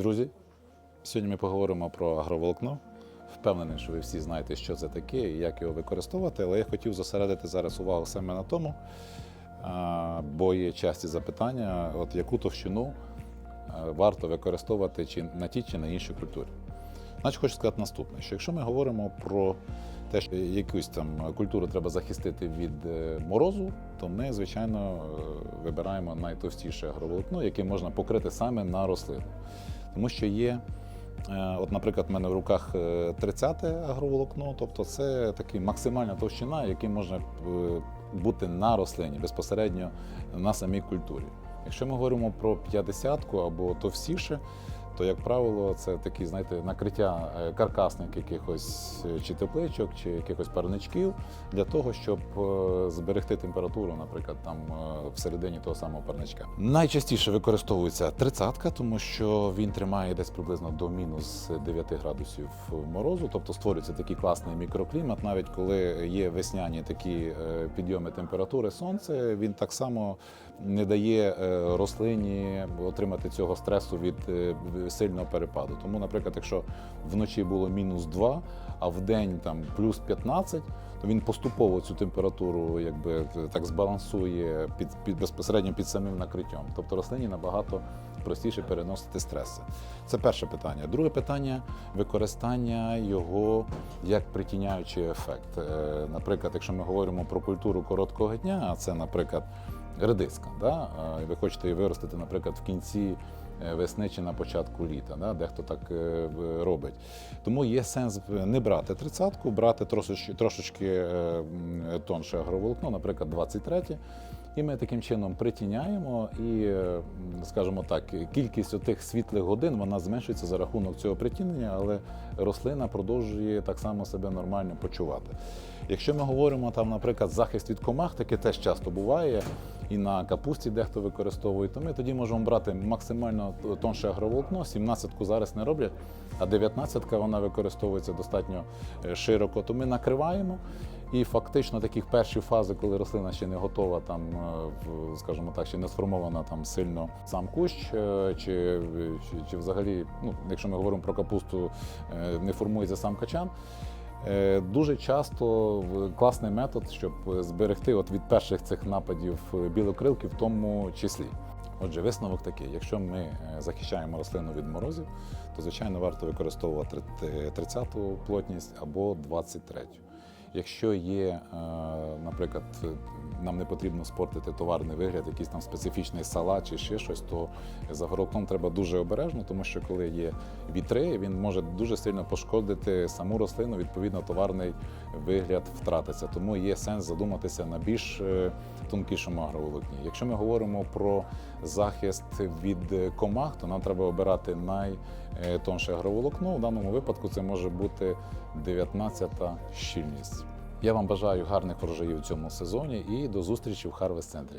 Друзі, сьогодні ми поговоримо про агроволокно. Впевнений, що ви всі знаєте, що це таке і як його використовувати, але я хотів зосередити зараз увагу саме на тому, бо є часті запитання, от яку товщину варто використовувати чи на тій чи на іншій культурі. Значить, хочу сказати наступне: що якщо ми говоримо про те, що якусь там культуру треба захистити від е, морозу, то ми, звичайно, е, вибираємо найтовстіше агроволокно, яке можна покрити саме на рослину. Тому що є, е, от, наприклад, в мене в руках 30-те агроволокно, тобто це така максимальна товщина, яка може е, бути на рослині безпосередньо на самій культурі. Якщо ми говоримо про 50-ку або товстіше, то, як правило, це такі, знаєте, накриття е, каркасних якихось е, чи тепличок, чи якихось парничків для того, щоб е, зберегти температуру, наприклад, там всередині того самого парничка. Найчастіше використовується тридцятка, тому що він тримає десь приблизно до мінус 9 градусів морозу, тобто створюється такий класний мікроклімат. Навіть коли є весняні такі підйоми температури сонце, він так само не дає е, рослині отримати цього стресу від е, сильного перепаду. Тому, наприклад, якщо вночі було мінус 2, а в день там плюс 15, то він поступово цю температуру якби так збалансує під, під безпосередньо під самим накриттям. Тобто рослині набагато простіше переносити стреси. Це перше питання. Друге питання використання його як притіняючий ефект. Е, Наприклад, якщо ми говоримо про культуру короткого дня, а це, наприклад, редиска, да? ви хочете її виростити, наприклад, в кінці е, весни чи на початку літа, да? дехто так е, робить. Тому є сенс не брати тридцятку, брати трошечки, трошечки тонше агроволокно, наприклад, 23 і ми таким чином притіняємо, і, скажімо так, кількість отих світлих годин вона зменшується за рахунок цього притінення, але рослина продовжує так само себе нормально почувати. Якщо ми говоримо там, наприклад, захист від комах, таке теж часто буває, і на капусті дехто використовує, то ми тоді можемо брати максимально тонше агроволокно, 17-ку зараз не роблять, а 19-ка вона використовується достатньо е, широко, то ми накриваємо. І фактично таких перші фази, коли рослина ще не готова, там, е, скажімо так, ще не сформована там сильно сам кущ, е, чи, чи, чи взагалі, ну, якщо ми говоримо про капусту, е, не формується сам качан. Дуже часто класний метод, щоб зберегти от від перших цих нападів білокрилки, в тому числі. Отже, висновок такий: якщо ми захищаємо рослину від морозів, то звичайно варто використовувати 30-ту плотність або 23-ю. Якщо є, е, наприклад, нам не потрібно спортити товарний вигляд, якийсь там специфічний салат чи ще щось, то за гороком треба дуже обережно, тому що коли є вітри, він може дуже сильно пошкодити саму рослину, відповідно, товарний вигляд втратиться. Тому є сенс задуматися на більш е, тонкішому агроволокні. Якщо ми говоримо про захист від комах, то нам треба обирати найтонше агроволокно. В даному випадку це може бути 19-та щільність. Я вам бажаю гарних врожаїв у цьому сезоні і до зустрічі в Харвест центрі.